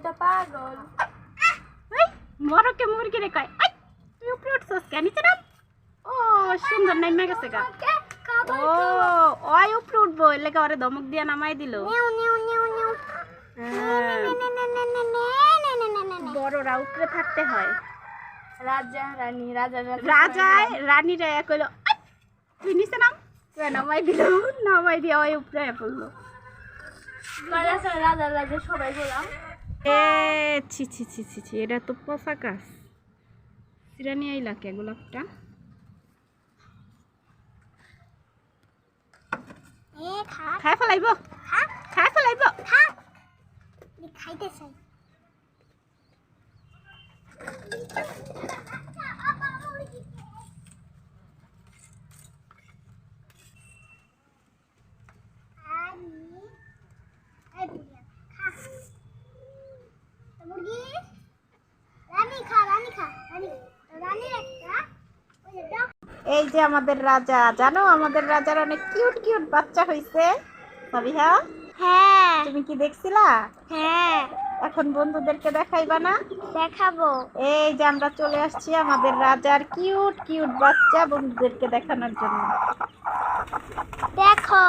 ওটা পাগল বড়কে মুরগি রে কয় আই তুই উপরে উঠছস কেন নিচে নাম ও সুন্দর নাইমা গেছে গা ও ওই উপরে উঠবো এর লেগে ওরে ধমক দিয়া নামাই দিল হ্যাঁ, বড়রা উপরে থাকতে হয় রাজা রানী রাজা রাজায় রানীরা কইলো তুই নিচে নাম নামাই দিল নামাই দিয়া ওই উপরে পড়ল রাজা রাজা রাজা সবাই বললাম এ ছি ছি ছি ছি ছি এটা তো পচা কাজ। সিরানি নিয়ে কে গোলাপটা? খাই ফেলাইব। খাই ফেলাইব। খাইতে চাই মুরগি রানী খা রানী খা রানী রানী রা ওই যে দাও এই যে আমাদের রাজা জানো আমাদের রাজার অনেক কিউট কিউট বাচ্চা হইছে। সাবিহা? হ্যাঁ। তুমি কি দেখছিলা? হ্যাঁ। এখন বন্ধুদেরকে দেখাইবা না? দেখাবো। এই যে আমরা চলে আসছি আমাদের রাজার কিউট কিউট বাচ্চা বন্ধুদেরকে দেখানোর জন্য। দেখো।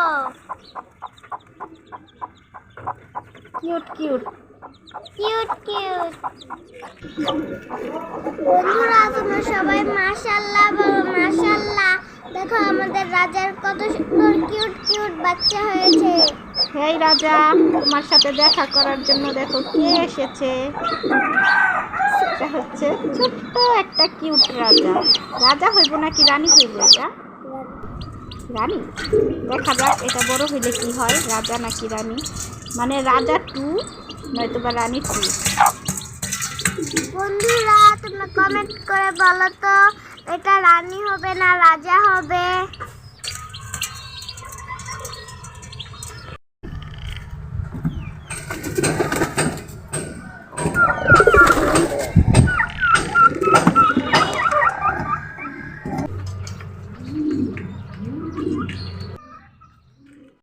Cute cute. Cute cute. বন্ধুরা তোমরা সবাই মাশাল্লাহ বলো মাশাল্লাহ দেখো আমাদের রাজার কত সুন্দর কিউট কিউট বাচ্চা হয়েছে। হেই রাজা তোমার সাথে দেখা করার জন্য দেখো কে এসেছে। এটা হচ্ছে ছোট্ট একটা কিউট রাজা। রাজা হইব নাকি রানী হইব এটা? রানী? দেখা যাক এটা বড় হইলে কি হয় রাজা নাকি রানী? মানে রাজা টু নয়তো বা রানী টু বন্ধুরা তোমরা কমেন্ট করে বলো তো এটা রানী হবে না রাজা হবে।